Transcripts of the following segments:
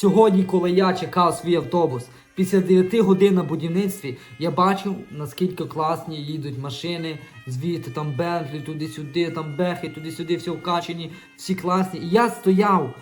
Сьогодні, коли я чекав свій автобус, після 9 годин на будівництві, я бачив, наскільки класні їдуть машини, звідти там Бентлі, туди-сюди, там Бехи, туди-сюди, всі вкачені, всі класні. І я стояв,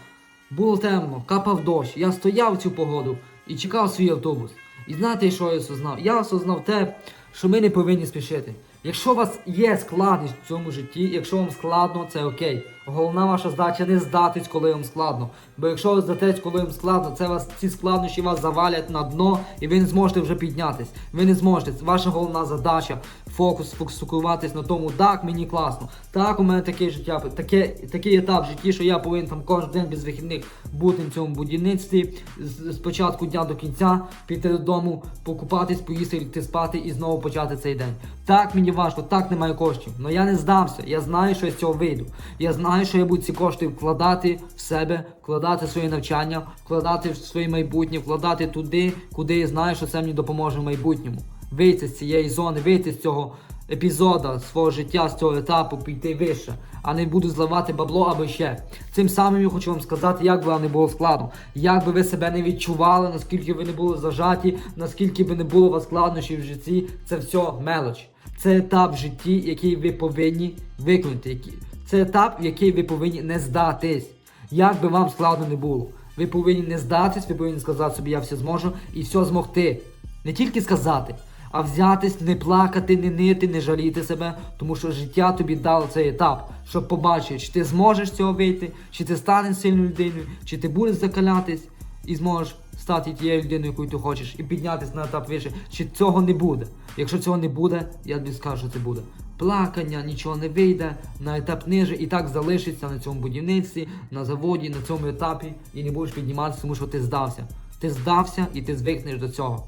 було темно, капав дощ. Я стояв цю погоду і чекав свій автобус. І знаєте, що я осознав? Я осознав те, що ми не повинні спішити. Якщо у вас є складність в цьому житті, якщо вам складно, це окей. Головна ваша задача не здатись, коли вам складно. Бо якщо ви здатесь, коли вам складно, це вас ці складнощі вас завалять на дно, і ви не зможете вже піднятись. Ви не зможете. Ваша головна задача фокус фокусуватись на тому, так мені класно. Так, у мене таке життя, таке, такий етап в житті, що я повинен там кожен день без вихідних бути в цьому будівництві з, початку дня до кінця, піти додому, покупатись, поїсти, йти спати і знову почати цей день. Так мені важко, так немає коштів. Але я не здамся. Я знаю, що я з цього вийду. Я знаю, що я буду ці кошти вкладати в себе, вкладати своє навчання, вкладати в своє майбутнє, вкладати туди, куди я знаю, що це мені допоможе в майбутньому. Вийти з цієї зони, вийти з цього епізода свого життя, з цього етапу, піти вище, а не буду зливати бабло або ще. Цим самим я хочу вам сказати, як би вам не було складно, як би ви себе не відчували, наскільки ви не були зажаті, наскільки би не було вас складнощів в житті, це все мелоч. Це етап в житті, який ви повинні виконати. Це етап, в який ви повинні не здатись. Як би вам складно не було. Ви повинні не здатись, ви повинні сказати собі, я все зможу і все змогти. Не тільки сказати, а взятись, не плакати, не нити, не жаліти себе, тому що життя тобі дало цей етап, щоб побачити, чи ти зможеш цього вийти, чи ти станеш сильною людиною, чи ти будеш закалятись і зможеш стати тією людиною, якою ти хочеш, і піднятися на етап вище, чи цього не буде. Якщо цього не буде, я тобі скажу, що це буде. Плакання, нічого не вийде, на етап ниже і так залишиться на цьому будівництві, на заводі, на цьому етапі, і не будеш підніматися, тому що ти здався. Ти здався і ти звикнеш до цього.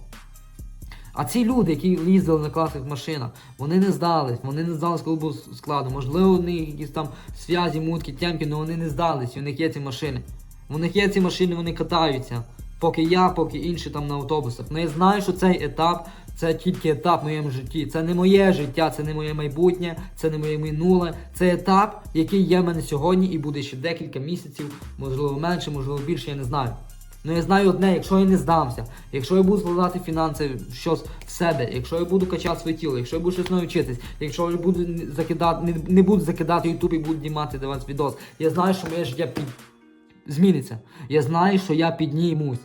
А ці люди, які їздили на класних машинах, вони не здались, вони не здались, коли був складно. Можливо, у них якісь там зв'язі, мутки, тямки, але вони не здались, і у них є ці машини. У них є ці машини, вони катаються. Поки я, поки інші там на автобусах. Ну я знаю, що цей етап це тільки етап в моєму житті. Це не моє життя, це не моє майбутнє, це не моє минуле. Це етап, який є в мене сьогодні і буде ще декілька місяців, можливо менше, можливо більше, я не знаю. Ну я знаю одне, якщо я не здамся, якщо я буду складати фінанси щось в себе, якщо я буду качати своє тіло, якщо я буду щось навчитись, якщо я буду закидати, не, не буду закидати YouTube і буду знімати для вас відос, я знаю, що моє життя під... зміниться. Я знаю, що я піднімусь.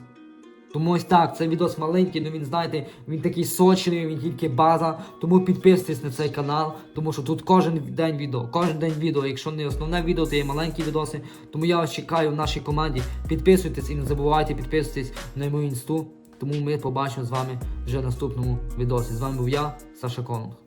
Тому ось так, це відос маленький, ну він, знаєте, він такий сочний, він тільки база. Тому підписуйтесь на цей канал, тому що тут кожен день відео, кожен день відео. Якщо не основне відео, то є маленькі відоси. Тому я вас чекаю в нашій команді. Підписуйтесь і не забувайте підписуватись на мою інсту. Тому ми побачимо з вами вже в наступному відосі. З вами був я, Саша Конунг.